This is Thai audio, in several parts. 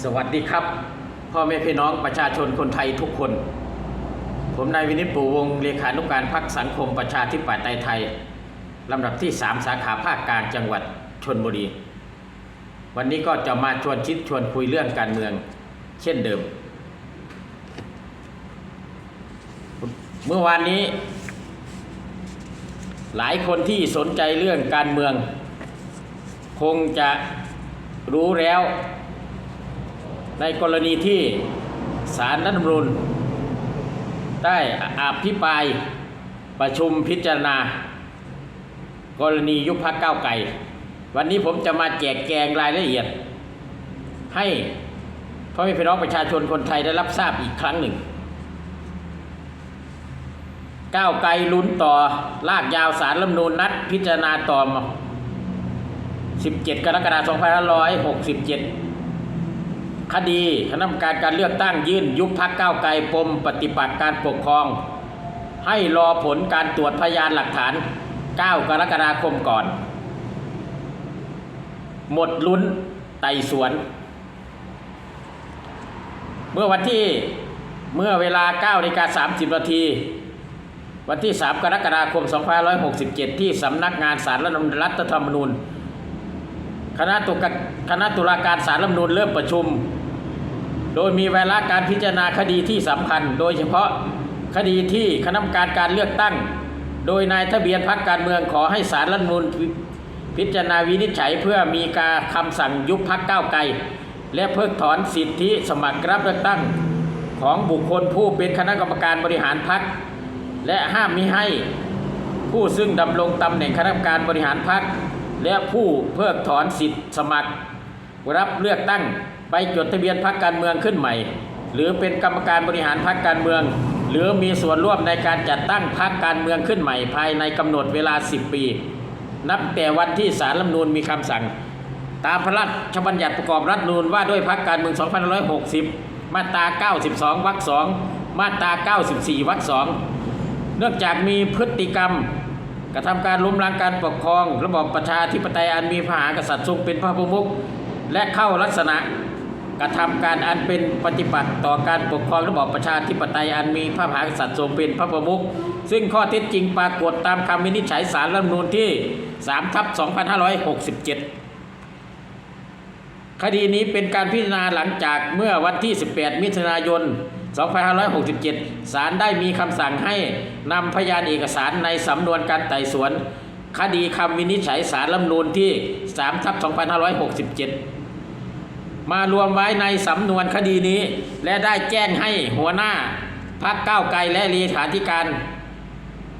สวัสดีครับ พ่อแม่พี่น้องประชาชนคนไทยทุกคน ผมนายวินิจปูวงศ์เลขานุการพักสังคมประชาธิปัตยไทยลำดับที่ 3 สาขาภาคกลางจังหวัดชนบุรี วันนี้ก็จะมาชวนคิดชวนคุยเรื่องการเมือง เช่นเดิม เมื่อวานนี้ หลายคนที่สนใจเรื่องการเมือง คงจะรู้แล้ว ในกรณีที่สารรัฐธรรมนูญได้อภิปรายประชุมพิจารณา กรณียุบพักเก้าวไกลวันนี้ผมจะมาแจกแจงรายละเอียด ให้พ่อแม่พี่น้องประชาชนคนไทยได้รับทราบอีกครั้งหนึ่ง ก้าวไกลลุ้นต่อลากยาวสารรัฐธรรมนูญนัดพิจารณาต่อมา17 กรกฎาคม2567 คดีคณะกรรมการการเลือกตั้งยื่น ยุบพักก้าวไกลปมปฏิปักษ์การปกครอง ให้รอผลการตรวจพยานหลักฐาน 9 กรกฎาคมก่อน หมดลุ้นไต่สวน เมื่อวันที่เมื่อเวลา9นาฬิกา30 นาที วันที่ 3 กรกฎาคม 2567 ที่สำนักงานสารรัฐธรรมนูญคณะตุกคณะตุลาการสารรัฐธรรมนูญเริ่มประชุม โดยมีเวลาการพิจารณาคดีที่สำคัญ โดยเฉพาะคดีที่คณะกรรมการการเลือกตั้ง โดยนายทะเบียนพรรคการเมืองขอให้สารรัฐมนูญพิจารณาวินิจฉัยเพื่อมีการคำสั่งยุบพักก้าวไกล และเพิกถอนสิทธิสมัครรับเลือกตั้ง ของบุคคลผู้เป็นคณะกรรมการบริหารพรรคและห้ามมิให้ผู้ซึ่งดำรงตำแหน่งคณะกรรมการบริหารพรรคและผู้เพิกถอนสิทธิสมัครรับเลือกตั้ง ใบจดทะเบียนพรรคการเมืองขึ้นใหม่ หรือเป็นกรรมการบริหารพรรคการเมือง หรือมีส่วนร่วมในการจัดตั้งพรรคการเมืองขึ้นใหม่ ภายในกำหนดเวลา 10 ปี นับแต่วันที่สารรัฐนูญมีคำสั่ง ตามพระราชบัญญัติประกอบรัฐนูญว่าด้วยพรรคการเมือง 2560 มาตรา 92 วรรค 2 มาตรา 94 วรรค 2 เนื่องจากมีพฤติกรรมกระทำการล้มล้างการปกครอง ระบอบประชาธิปไตยอันมีพระมหากษัตริย์ทรงเป็นพระประมุขและเข้าลักษณะ กระทำการอันเป็นปฏิปักษ์ต่อการปกครองระบอบประชาธิปไตยอันมีพระมหากษัตริย์ทรงเป็นพระประมุขซึ่งข้อเท็จจริงปรากฏตามคำวินิจฉัยสารรัฐมนูญที่3ทับ2567 คดีนี้เป็นการพิจารณาหลังจากเมื่อวันที่ 18 มิถุนายน 2567 ศาลได้มีคำสั่งให้นำพยานเอกสารในสำนวนการไต่สวน คดีคำวินิจฉัยสารรัฐมนูญที่3ทับ2567 มารวมไว้ในสำนวนคดีนี้ และได้แจ้งให้หัวหน้าพักก้าวไกลและเลขาธิการ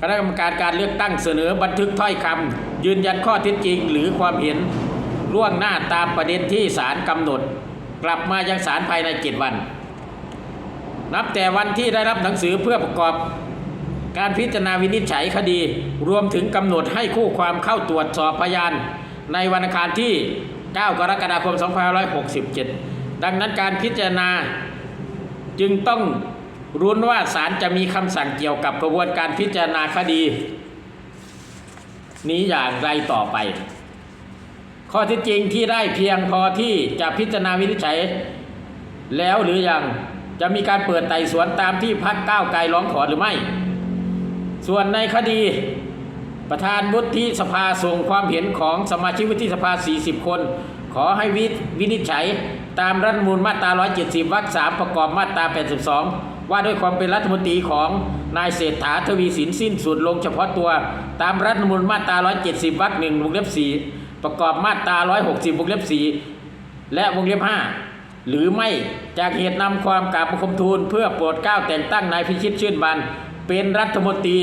คณะกรรมการการเลือกตั้งเสนอบันทึกถ้อยคำยืนยันข้อเท็จจริง หรือความเห็นล่วงหน้าตามประเด็นที่ศาลกำหนด กลับมายังศาลภายในเจ็ดวัน นับแต่วันที่ได้รับหนังสือเพื่อประกอบ การพิจารณาวินิจฉัยคดี รวมถึงกำหนดให้คู่ความเข้าตรวจสอบพยาน ในวันอังคารที่ 9 กรกฎาคม 2567 ดังนั้นการพิจารณาจึงต้องรุ้นว่าศาลจะมีคำสั่งเกี่ยวกับกระบวนการพิจารณาคดี นี้อย่างไรต่อไป ข้อที่จริงที่ได้เพียงพอที่จะพิจารณาวินิจฉัย แล้วหรือยังจะมีการเปิดไต่สวนตามที่พักก้าวไกลร้องขอหรือไม่ ส่วนในคดี ประธานวุฒิสภาส่งความเห็นของสมาชิกวุฒิสภา 40 คน ขอให้วิวินิจฉัยตามรัฐมนูญมาตรา 170 วรรค 3 ประกอบมาตรา 82 ว่าด้วยความเป็นรัฐมนตรีของนายเศรษฐาทวีสินสิ้นสุดลงเฉพาะตัว ตามรัฐมนูญมาตรา 170 วรรค 1 วงเล็บ 4 ประกอบมาตรา 160 วงเล็บ 4 และวงเล็บ 5 หรือไม่จากเหตุนำความกราบบังคมทูล เพื่อโปรดเกล้าแต่งตั้งนายพิชิตชื่นบันเป็นรัฐมนตรี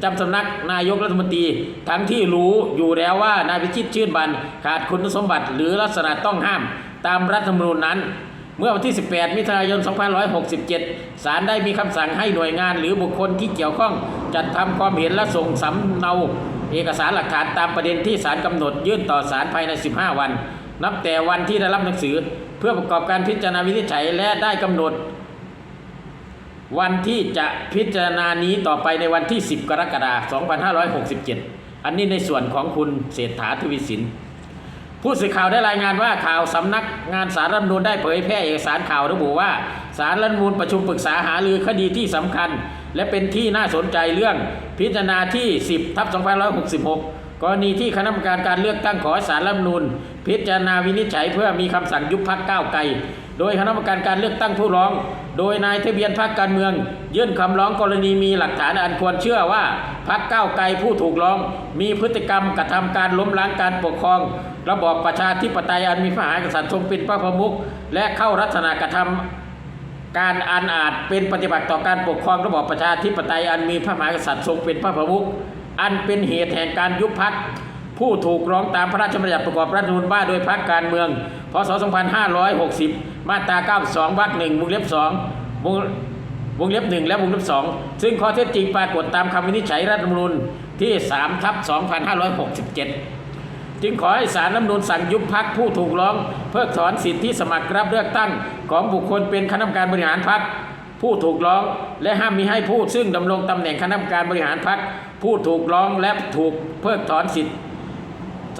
ประจำสำนักนายกรัฐมนตรี ทั้งที่รู้อยู่แล้วว่านายพิชิตชื่นบันขาดคุณสมบัติหรือลักษณะต้องห้าม ตามรัฐธรรมนูญนั้น เมื่อวันที่ 18 มิถุนายน 2567 ศาลได้มีคำสั่งให้หน่วยงานหรือบุคคลที่เกี่ยวข้อง จัดทำความเห็นและส่งสำเนาเอกสารหลักฐานตามประเด็นที่ศาลกำหนดยื่นต่อศาลภายใน 15 วัน นับแต่วันที่ได้รับหนังสือ เพื่อประกอบการพิจารณาวินิจฉัยและได้กำหนด วันที่จะพิจารณานี้ต่อไปในวันที่ 10 กรกฎาคม2567 อันนี้ในส่วนของคุณเศรษฐาทวีสิน ผู้สื่อข่าวได้รายงานว่าข่าวสำนักงานสารรัฐมนูญได้เผยแพร่เอกสารข่าวระบุว่าสารรัฐมนูญประชุมปรึกษาหารือคดีที่สำคัญ และเป็นที่น่าสนใจเรื่องพิจารณาที่ 10ทับ2566 กรณีที่คณะกรรมการการเลือกตั้งขอสารรัฐมนูญพิจารณาวินิจฉัยเพื่อมีคำสั่งยุบพักก้าวไกล โดยคณะกรรมการการเลือกตั้งผู้ร้อง โดยนายทะเบียนพรรคการเมือง ยื่นคำร้องกรณีมีหลักฐานอันควรเชื่อว่าพรรคก้าวไกลผู้ถูกร้อง มีพฤติกรรมกระทำการล้มล้างการปกครอง ระบอบประชาธิปไตยอันมีพระมหากษัตริย์ทรงเป็นพระประมุขและเข้ารัฐนากระทำการอันอาจเป็นปฏิบัติต่อการปกครองระบอบประชาธิปไตยอันมีพระมหากษัตริย์ทรงเป็นพระประมุขอันเป็นเหตุแห่งการยุบพัก ผู้ถูกร้องตามพระราชบัญญัติประกอบรัฐธรรมนูญว่าโดยพรรคการเมือง พศ 2560 มาตรา 92 วรรคหนึ่งวงเล็บ2วงวงเล็บหนึ่งและวงเล็บสองซึ่งข้อเท็จจริงปรากฏตามคำวินิจฉัยรัฐธรรมนูญที่3ทับ2567 จึงขอให้ศาลรัฐธรรมนูญสั่งยุบพักผู้ถูกร้อง เพิกถอนสิทธิสมัครรับเลือกตั้งของบุคคลเป็นคณะกรรมการบริหารพักผู้ถูกร้องและห้ามมิให้ผู้ซึ่งดำรงตำแหน่งคณะกรรมการบริหารพักผู้ถูกร้องและถูกเพิกถอนสิทธิ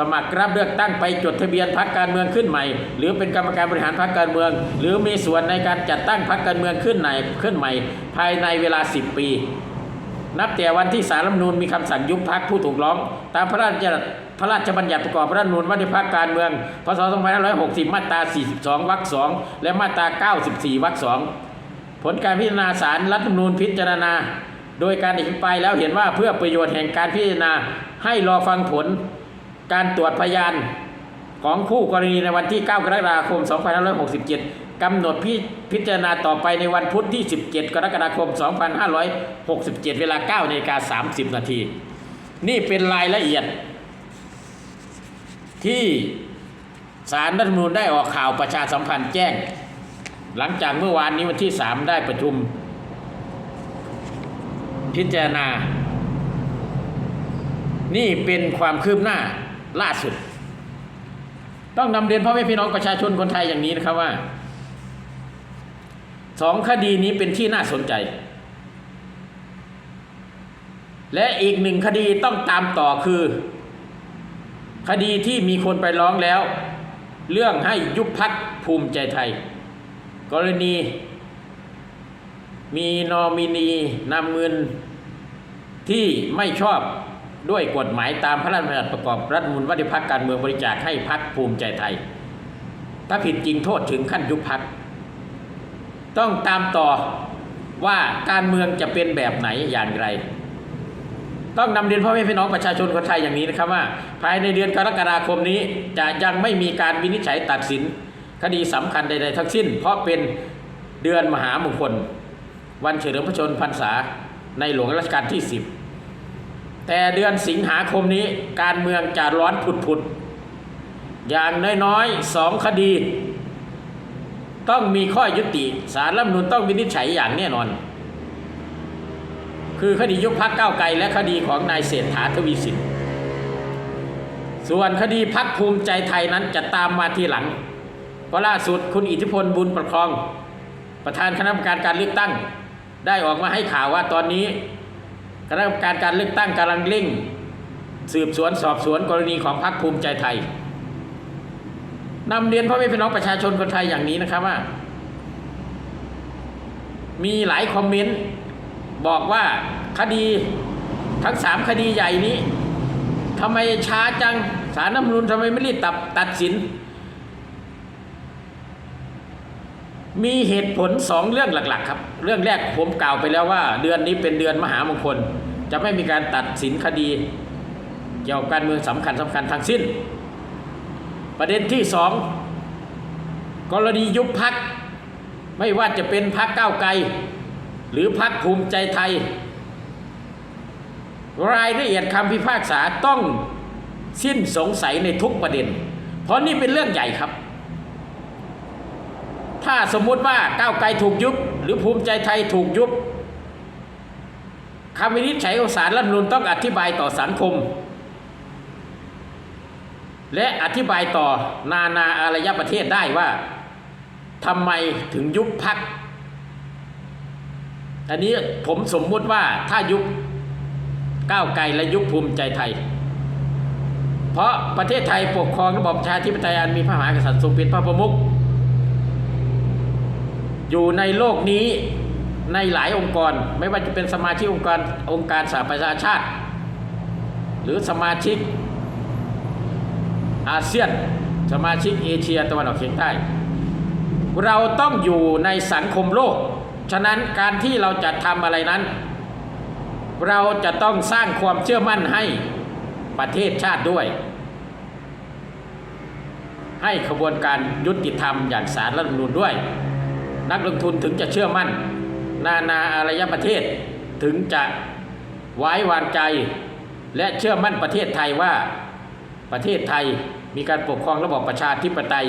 สมัครรับเลือกตั้งไปจดทะเบียนพรรคการเมืองขึ้นใหม่ หรือเป็นกรรมการบริหารพรรคการเมือง หรือมีส่วนในการจัดตั้งพรรคการเมืองขึ้นใหม่ขึ้นใหม่ ภายในเวลา 10 ปี นับแต่วันที่สารรัฐมนูญมีคำสั่งยุบพรรคผู้ถูกร้อง ตามพระราชบัญญัติพระราชบัญญัติประกอบรัฐธรรมนูญว่าด้วยพรรคการเมือง พศ 2560 มาตรา 42 วรรค 2 และมาตรา 94 วรรค 2 ผลการพิจารณาสารรัฐธรรมนูญพิจารณา โดยการอภิปรายแล้วเห็นว่าเพื่อประโยชน์แห่งการพิจารณาให้รอฟังผล การตรวจพยานของคู่กรณีในวันที่ 9 กรกฎาคม 2567 กำหนดพิพิจารณาต่อไปในวันพุธที่ 17 กรกฎาคม 2567 เวลา9นาฬิกา30 นาที นี่เป็นรายละเอียด ที่สารรัฐธรรมนูญได้ออกข่าวประชาสัมพันธ์แจ้ง หลังจากเมื่อวานนี้วันที่ 3 ได้ประชุม พิจารณา นี่เป็นความคืบหน้า ล่าสุด ต้องนำเรียนพ่อแม่พี่น้องประชาชนคนไทยอย่างนี้นะครับว่าสองคดีนี้เป็นที่น่าสนใจ และอีกหนึ่งคดีต้องตามต่อคือ คดีที่มีคนไปร้องแล้ว เรื่องให้ยุบพักภูมิใจไทย กรณี มีนอมินีนำเงินที่ไม่ชอบ ด้วยกฎหมายตามพระราชบัญญัติประกอบรัฐมนูญว่าด้วยพรรคการเมืองบริจาคให้พรรคภูมิใจไทย ถ้าผิดจริงโทษถึงขั้นยุบพักต้องตามต่อว่าการเมืองจะเป็นแบบไหนอย่างไร ต้องนำเรียนพ่อแม่พี่น้องประชาชนคนไทยอย่างนี้นะครับว่า ภายในเดือนกรกฎาคมนี้จะยังไม่มีการวินิจฉัยตัดสิน คดีสำคัญใดๆทั้งสิ้น เพราะเป็นเดือนมหามงคล วันเฉลิมพระชนมพรรษาในหลวงรัชกาลที่ 10 แต่เดือนสิงหาคมนี้การเมืองจะร้อนผุดๆ อย่างน้อยๆสองคดี ต้องมีข้อยุติสารรัฐมนูญต้องวินิจฉัยอย่างแน่นอน คือคดียุบพักเก้าไกลและคดีของนายเศรษฐาทวีสินส่วนคดีพักภูมิใจไทยนั้นจะตามมาทีหลังเพราะล่าสุดคุณอิทธิพลบุญประคอง ประธานคณะกรรมการการเลือกตั้ง ได้ออกมาให้ข่าวว่าตอนนี้ คณะกรรมการการเลือกตั้งกำลังเร่งสืบสวนสอบสวนกรณีของพรรคภูมิใจไทยนำเรียนพ่อแม่พี่น้องประชาชนคนไทยอย่างนี้นะครับว่า มีหลายคอมเมนต์บอกว่าคดีทั้งสามคดีใหญ่นี้ทำไมช้าจังสารน้ำนูนทำไมไม่รีบตัดตัดสิน มีเหตุผลสองเรื่องหลัก ๆ ครับ เรื่องแรกผมกล่าวไปแล้วว่า เดือนนี้เป็นเดือนมหามงคล จะไม่มีการตัดสินคดี เกี่ยวกับการเมืองสำคัญสำคัญทั้งสิ้น ประเด็นที่สองกรณียุบพักไม่ว่าจะเป็นพักก้าวไกล หรือพักภูมิใจไทย รายละเอียดคำพิพากษาต้องสิ้นสงสัยในทุกประเด็น เพราะนี่เป็นเรื่องใหญ่ครับ ถ้าสมมุติว่าก้าวไกลถูกยุบ หรือภูมิใจไทยถูกยุบคำวินิจฉัยของศาลรัฐธรรมนูญต้องอธิบายต่อสังคม และอธิบายต่อนานาอารยประเทศได้ว่าทำไมถึงยุบพักอันนี้ผมสมมุติว่าถ้ายุบก้าวไกลและยุบภูมิใจไทย เพราะประเทศไทยปกครองระบอบประชาธิปไตยอันมีพระมหากษัตริย์ทรงเป็นพระประมุข อยู่ในโลกนี้ในหลายองค์กร ไม่ว่าจะเป็นสมาชิกองค์การองค์การสหประชาชาติ หรือสมาชิกอาเซียน สมาชิกเอเชียตะวันออกเฉียงใต้ เราต้องอยู่ในสังคมโลก ฉะนั้นการที่เราจะทำอะไรนั้น เราจะต้องสร้างความเชื่อมั่นให้ประเทศชาติด้วย ให้ขบวนการยุติธรรมอย่างสารรัฐมนูญด้วย นักลงทุนถึงจะเชื่อมั่น นานาอารยประเทศถึงจะไว้วางใจ และเชื่อมั่นประเทศไทยว่าประเทศไทยมีการปกครองระบอบประชาธิปไตย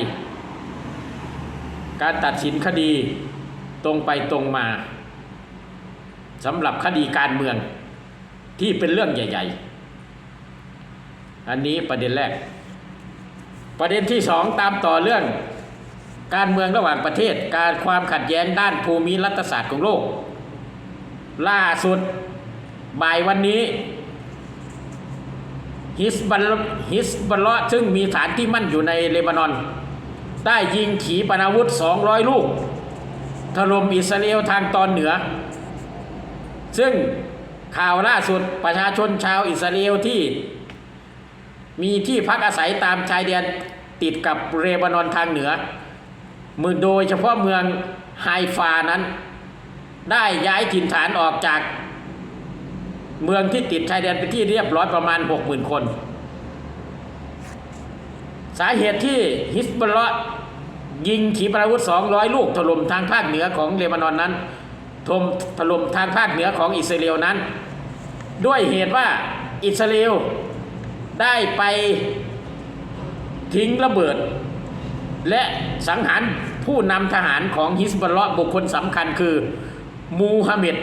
การตัดสินคดีตรงไปตรงมาสำหรับคดีการเมืองที่เป็นเรื่องใหญ่ ๆ อันนี้ประเด็นแรก ประเด็นที่สองตามต่อเรื่อง การเมืองระหว่างประเทศ การความขัดแย้งด้านภูมิรัฐศาสตร์ของโลก ล่าสุดบ่ายวันนี้ฮิสบัลฮิสบัลเลาะซึ่งมีฐานที่มั่นอยู่ในเลบานอน ได้ยิงขีปนาวุธ 200 ลูก ถล่มอิสราเอลทางตอนเหนือ ซึ่งข่าวล่าสุดประชาชนชาวอิสราเอลที่มีที่พักอาศัยตามชายแดนติดกับเลบานอนทางเหนือ มือโดยเฉพาะเมืองไฮฟานั้น ได้ย้ายถิ่นฐานออกจากเมืองที่ติดชายแดนไปที่เรียบร้อยประมาณ 60,000 คน สาเหตุที่ฮิสบลละยิงขีปนาวุธ 200 ลูกถล่มทางภาคเหนือของเลบานอนนั้นถล่มถล่มทางภาคเหนือของอิสราเอลนั้น ด้วยเหตุว่าอิสราเอลได้ไปทิ้งระเบิด และสังหารผู้นำทหารของฮิสบอลลาะบุคคลสำคัญคือ มูฮัมหม็ด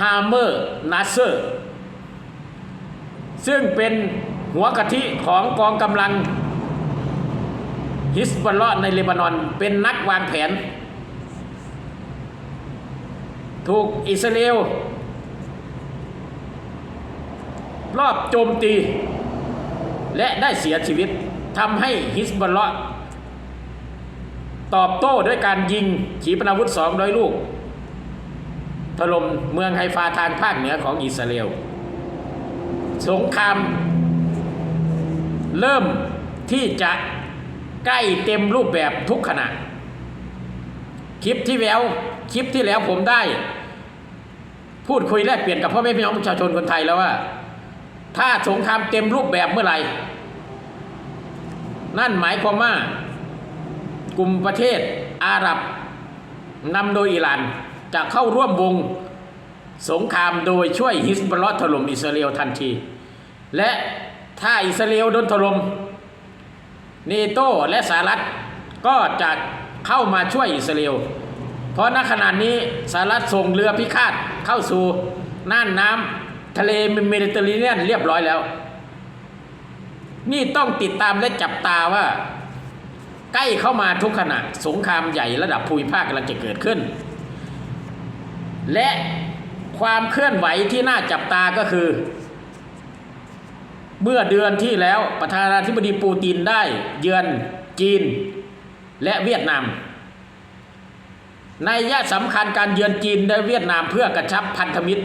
ฮาเมอร์นัสเซอร์ ซึ่งเป็นหัวกะทิของกองกำลังฮิสบอลลาะในเลบานอน เป็นนักวางแผน ถูกอิสราเอลรอบโจมตี และได้เสียชีวิตทำให้ฮิสบอลลาะ ตอบโต้ด้วยการยิงขีปนาวุธ200ลูก ถล่มเมืองไฮฟาทางภาคเหนือของอิสราเอล สงคราม เริ่มที่จะใกล้เต็มรูปแบบทุกขณะ คลิปที่แล้วคลิปที่แล้วผมได้ พูดคุยแลกเปลี่ยนกับพ่อแม่พี่น้องประชาชนคนไทยแล้วว่า ถ้าสงครามเต็มรูปแบบเมื่อไหร่ นั่นหมายความว่า กลุ่มประเทศอาหรับนำโดยอิหร่านจะเข้าร่วมวงสงครามโดยช่วยฮิสบอลต์ถล่มอิสราเอลทันที และถ้าอิสราเอลโดนถล่มเนโตและสหรัฐก็จะเข้ามาช่วยอิสราเอล เพราะณขณะนี้สหรัฐส่งเรือพิฆาตเข้าสู่น่านน้ำทะเลเมดิเตอร์เรเนียนเรียบร้อยแล้ว นี่ต้องติดตามและจับตาว่า ใกล้เข้ามาทุกขณะสงครามใหญ่ระดับภูมิภาคกำลังจะเกิดขึ้น และความเคลื่อนไหวที่น่าจับตาก็คือ เมื่อเดือนที่แล้วประธานาธิบดีปูตินได้เยือนจีนและเวียดนามในยะสำคัญการเยือนจีนและเวียดนามเพื่อกระชับพันธมิตร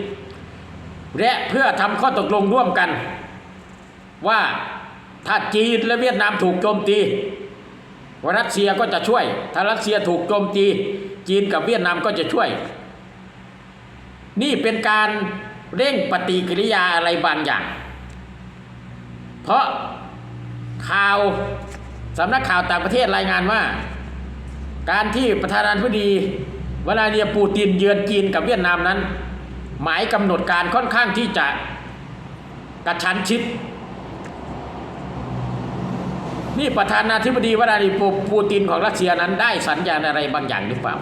และเพื่อทำข้อตกลงร่วมกัน ว่าถ้าจีนและเวียดนามถูกโจมตี รัสเซียก็จะช่วย ถ้ารัสเซียถูกโจมตี จีนกับเวียดนามก็จะช่วย นี่เป็นการเร่งปฏิกิริยาอะไรบางอย่าง เพราะข่าวสำนักข่าวต่างประเทศรายงานว่า การที่ประธานาธิบดีวลาเดียร์ปูตินเยือนจีนกับเวียดนามนั้น หมายกำหนดการค่อนข้างที่จะกระชั้นชิด นี่ประธานาธิบดีวลาดิมีร์ปูตินของรัสเซียนั้นได้สัญญาณอะไรบางอย่างหรือเปล่า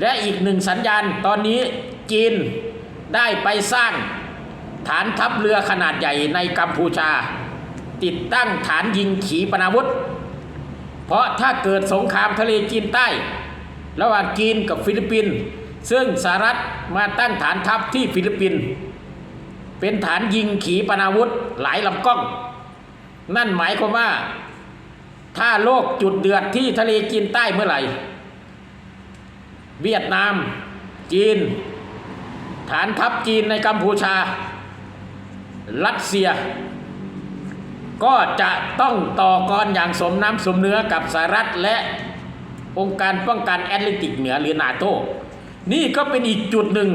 และอีกหนึ่งสัญญาณตอนนี้จีนได้ไปสร้างฐานทัพเรือขนาดใหญ่ในกัมพูชา ติดตั้งฐานยิงขีปนาวุธ เพราะถ้าเกิดสงครามทะเลจีนใต้ ระหว่างจีนกับฟิลิปปินส์ซึ่งสหรัฐมาตั้งฐานทัพที่ฟิลิปปินส์เป็นฐานยิงขีปนาวุธหลายลำกล้อง นั่นหมายความว่า ถ้าโลกจุดเดือดที่ทะเลจีนใต้เมื่อไหร่ เวียดนาม จีน ฐานทัพจีนในกัมพูชา รัสเซีย ก็จะต้องต่อกรอย่างสมน้ำสมเนื้อกับสหรัฐและองค์การป้องกันแอตแลนติกเหนือหรือนาโต นี่ก็เป็นอีกจุดหนึ่ง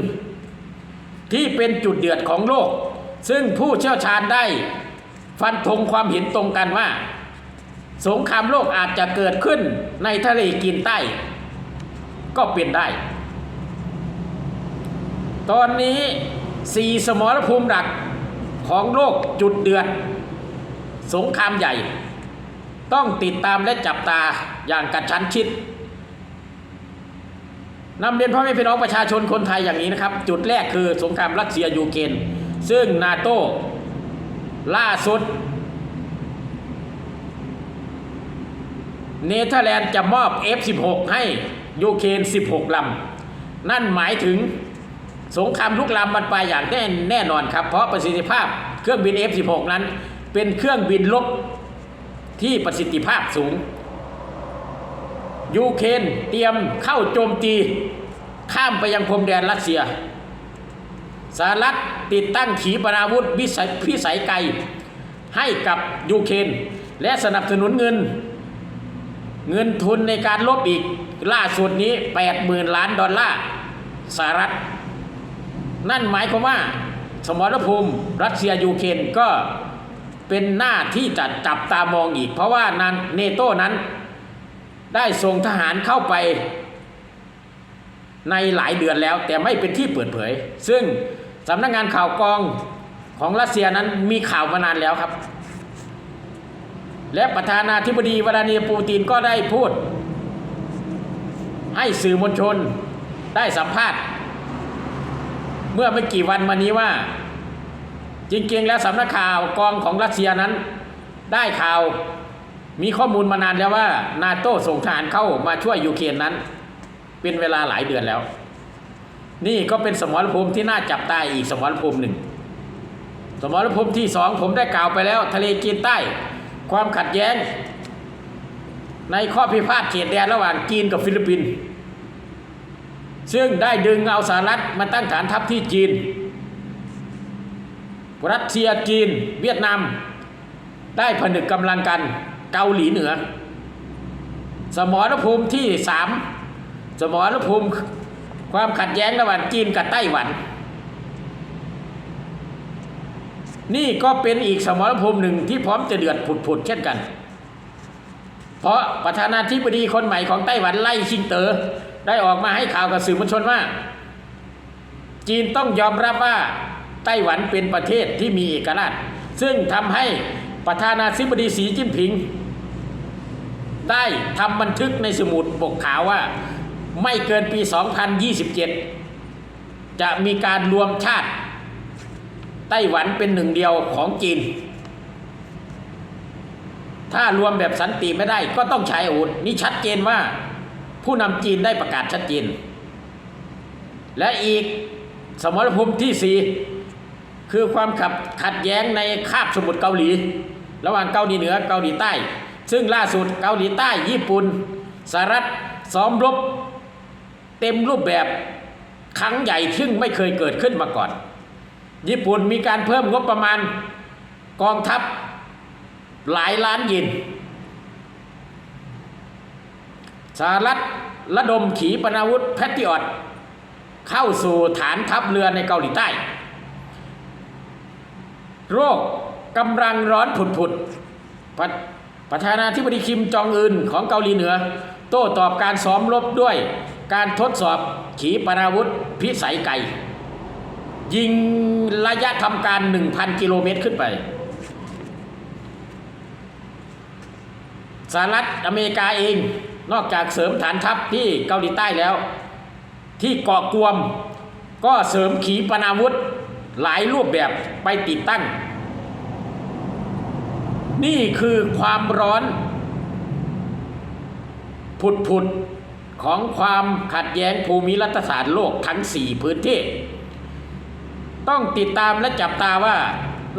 ที่เป็นจุดเดือดของโลก ซึ่งผู้เชี่ยวชาญได้ ฟันธงความเห็นตรงกันว่า สงครามโลกอาจจะเกิดขึ้นในทะเลจีนใต้ ก็เป็นได้ ตอนนี้สี่สมรภูมิหลักของโลกจุดเดือด สงครามใหญ่ ต้องติดตามและจับตาอย่างกระชั้นชิดนำเรียนพ่อแม่พี่น้องประชาชนคนไทยอย่างนี้นะครับ จุดแรกคือสงครามรัสเซียยูเครนซึ่งนาโต้ ล่าสุด เนเธอร์แลนด์จะมอบ F16 ให้ยูเครน16 ลำ นั่นหมายถึงสงครามลุกลามมันไปอย่างแน่แน่นอนครับ เพราะประสิทธิภาพเครื่องบิน F16 นั้น เป็นเครื่องบินลบที่ประสิทธิภาพสูงยูเครนเตรียมเข้าโจมตี ข้ามไปยังพรมแดนรัสเซีย สหรัฐติดตั้งขีปนาวุธวิสัยพิสัยไกลให้กับยูเครนและสนับสนุนเงิน เงินทุนในการลบอีกล่าสุดนี้ 80,000 ล้านดอลลาร์สหรัฐ นั่นหมายความว่า สมรภูมิรัสเซียยูเครนก็เป็นหน้าที่จะจับตามองอีก เพราะว่านั้นเนโต้นั้น ได้ส่งทหารเข้าไปในหลายเดือนแล้วแต่ไม่เป็นที่เปิดเผย ซึ่ง สำนักงานข่าวกองของรัสเซียนั้นมีข่าวมานานแล้วครับ และประธานาธิบดีวลาดิเมียร์ปูตินก็ได้พูด ให้สื่อมวลชนได้สัมภาษณ์ เมื่อไม่กี่วันมานี้ว่า จริงๆแล้วสำนักข่าวกองของรัสเซียนั้น ได้ข่าวมีข้อมูลมานานแล้วว่า นาโต้ส่งทหารเข้ามาช่วยยูเครนนั้น เป็นเวลาหลายเดือนแล้ว นี่ก็เป็นสมรภูมิที่น่าจับตาอีกสมรภูมิหนึ่ง สมรภูมิที่สองผมได้กล่าวไปแล้ว ทะเลจีนใต้ ความขัดแย้ง ในข้อพิพาทเขตแดนระหว่างจีนกับฟิลิปปินส์ซึ่งได้ดึงเอาสหรัฐมาตั้งฐานทัพที่จีน รัสเซียจีน เวียดนาม ได้ผนึกกำลังกันเกาหลีเหนือ สมรภูมิที่สามสมรภูมิ ความขัดแย้งระหว่างจีนกับไต้หวัน นี่ก็เป็นอีกสมรภูมิหนึ่งที่พร้อมจะเดือดผุดๆเช่นกัน เพราะประธานาธิบดีคนใหม่ของไต้หวันไล่ชิงเตอ๋อได้ออกมาให้ข่าวกับสื่อมวลชนว่า จีนต้องยอมรับว่าไต้หวันเป็นประเทศที่มีเอกราช ซึ่งทำให้ประธานาธิบดีสีจิ้นผิง ได้ทำบันทึกในสมุดปกขาวว่า ไม่เกินปี 2027 จะมีการรวมชาติ ไต้หวันเป็นหนึ่งเดียวของจีน ถ้ารวมแบบสันติไม่ได้ก็ต้องใช้อาวุธนี่ชัดเจนว่าผู้นำจีนได้ประกาศชัดเจน และอีกสมรภูมิที่สี่คือความขับขัดแย้งในคาบสมุทรเกาหลี ระหว่างเกาหลีเหนือเกาหลีใต้ ซึ่งล่าสุดเกาหลีใต้ ญี่ปุ่นสหรัฐซ้อมรบ เต็มรูปแบบครั้งใหญ่ซึ่งไม่เคยเกิดขึ้นมาก่อน ญี่ปุ่นมีการเพิ่มงบประมาณกองทัพหลายล้านเยนสหรัฐระดมขีปนาวุธแพทริออตเข้าสู่ฐานทัพเรือในเกาหลีใต้ โรคกำลังร้อนผุดๆประประธานาธิบดีคิมจองอึนของเกาหลีเหนือ โต้ตอบการซ้อมรบด้วย การทดสอบขีปนาวุธพิสัยไกลยิงระยะทำการ 1,000 กิโลเมตรขึ้นไปสหรัฐอเมริกาเองนอกจากเสริมฐานทัพที่เกาหลีใต้แล้ว ที่เกาะกวม ก็เสริมขีปนาวุธหลายรูปแบบไปติดตั้ง นี่คือความร้อน ผุดผุด ของความขัดแย้งภูมิรัฐศาสตร์โลกทั้ง 4 พื้นที่ ต้องติดตามและจับตาว่า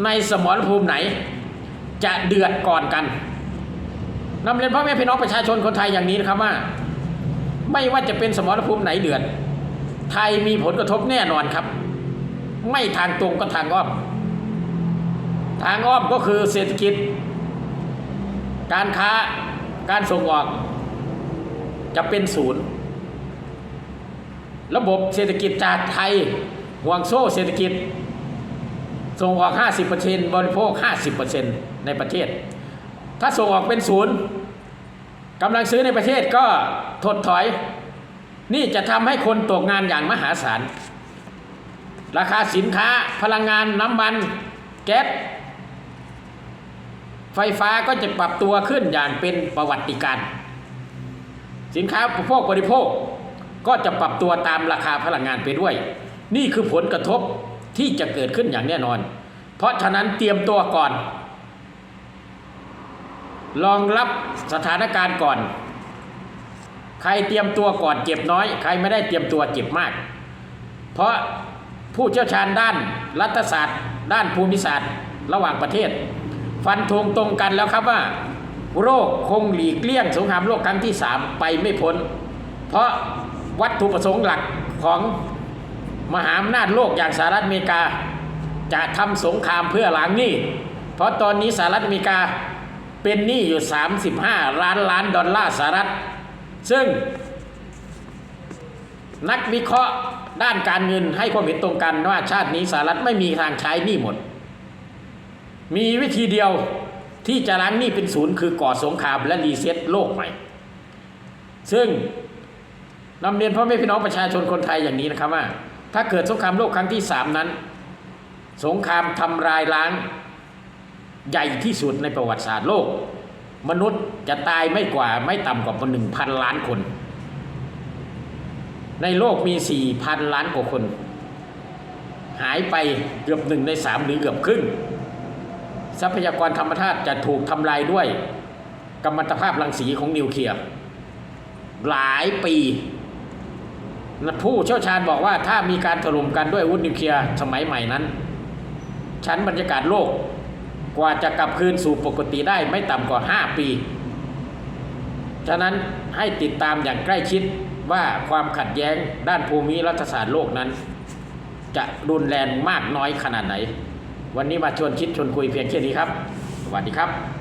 ในสมรภูมิไหน จะเดือดก่อนกันนำเรียนพ่อแม่พี่น้องประชาชนคนไทยอย่างนี้นะครับว่า ไม่ว่าจะเป็นสมรภูมิไหนเดือด ไทยมีผลกระทบแน่นอนครับ ไม่ทางตรงก็ทางอ้อม ทางอ้อมก็คือเศรษฐกิจ การค้าการส่งออก จะเป็นศูนย์ ระบบเศรษฐกิจจากไทยห่วงโซ่เศรษฐกิจ ส่งออก 50%บริโภค 50%ในประเทศ ถ้าส่งออกเป็นศูนย์กำลังซื้อในประเทศก็ถดถอย นี่จะทำให้คนตกงานอย่างมหาศาล ราคาสินค้าพลังงานน้ำมันแก๊สไฟฟ้าก็จะปรับตัวขึ้นอย่างเป็นประวัติการณ์ สินค้าอุปโภคบริโภค ก็จะปรับตัวตามราคาพลังงานไปด้วย นี่คือผลกระทบที่จะเกิดขึ้นอย่างแน่นอน เพราะฉะนั้นเตรียมตัวก่อนรองรับสถานการณ์ก่อน ใครเตรียมตัวก่อนเจ็บน้อย ใครไม่ได้เตรียมตัวเจ็บมาก เพราะผู้เชี่ยวชาญด้านรัฐศาสตร์ ด้านภูมิศาสตร์ ระหว่างประเทศ ฟันธงตรงกันแล้วครับว่า โรคคงหลีกเลี่ยงสงครามโลกครั้งที่3ไปไม่พ้น เพราะวัตถุประสงค์หลักของมหาอำนาจโลกอย่างสหรัฐอเมริกา จะทำสงครามเพื่อล้างหนี้ เพราะตอนนี้สหรัฐอเมริกาเป็นหนี้อยู่ 35 ล้านล้านดอลลาร์สหรัฐ ซึ่ง นักวิเคราะห์ด้านการเงินให้ความเห็นตรงกันว่าชาตินี้สหรัฐไม่มีทางใช้หนี้หมด มีวิธีเดียว ที่จะล้างหนี้เป็นศูนย์คือก่อสงครามและรีเซ็ตโลกใหม่ ซึ่งนำเรียนพ่อแม่พี่น้องประชาชนคนไทยอย่างนี้นะครับว่า ถ้าเกิดสงครามโลกครั้งที่สามนั้น สงครามทำลายล้างใหญ่ที่สุดในประวัติศาสตร์โลก มนุษย์จะตายไม่กว่าไม่ต่ำกว่าหนึ่งพันล้านคน ในโลกมีสี่พันล้านกว่าคน หายไปเกือบหนึ่งในสามหรือเกือบครึ่ง ทรัพยากรธรรมชาติจะถูกทำลายด้วยกัมมันตภาพรังสีของนิวเคลียร์หลายปี ผู้เชี่ยวชาญบอกว่าถ้ามีการถล่มกันด้วยอาวุธนิวเคลียร์สมัยใหม่นั้น ชั้นบรรยากาศโลกกว่าจะกลับคืนสู่ปกติได้ไม่ต่ำกว่า 5 ปี ฉะนั้นให้ติดตามอย่างใกล้ชิดว่าความขัดแย้งด้านภูมิรัฐศาสตร์โลกนั้น จะรุนแรงมากน้อยขนาดไหน วันนี้มาชวนคิดชวนคุยเพียงแค่นี้ครับ สวัสดีครับ